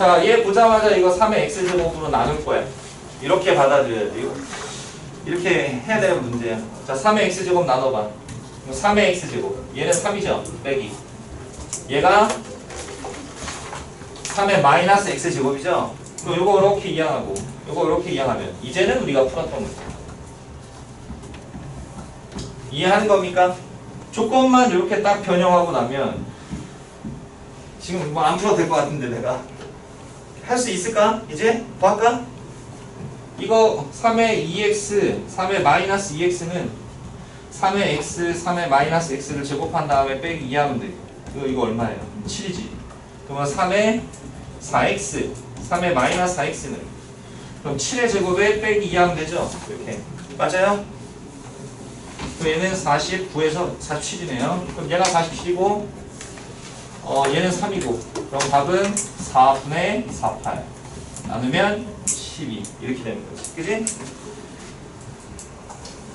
자, 얘 보자마자 이거 3의 x제곱으로 나눌 거야. 이렇게 받아들여야 돼. 이거. 이렇게 해야 되는 문제야. 자, 3의 x제곱 나눠봐. 이거 3의 x제곱. 얘는 3이죠? 빼기. 얘가 3의 마이너스 x제곱이죠? 그럼 요거 이렇게 이항하고 요거 이렇게 이항하면 이제는 우리가 풀었던 문제. 이해하는 겁니까? 조건만 이렇게 딱 변형하고 나면 지금 뭐 안 풀어도 될 것 같은데 내가 할 수 있을까? 이제 뭐 할까? 이거 3의 2x, 3의 마이너스 2x는 3의 x, 3의 마이너스 x를 제곱한 다음에 빼기 2하면 돼. 이거 이거 얼마예요? 7이지. 그러면 3의 4x, 3의 마이너스 4x는 그럼 7의 제곱에 빼기 2하면 되죠? 이렇게 맞아요? 그럼 얘는 49에서 47이네요. 그럼 얘가 47이고 어 얘는 3이고 그럼 답은 4분의 48 나누면 12 이렇게 되는 거지. 그지?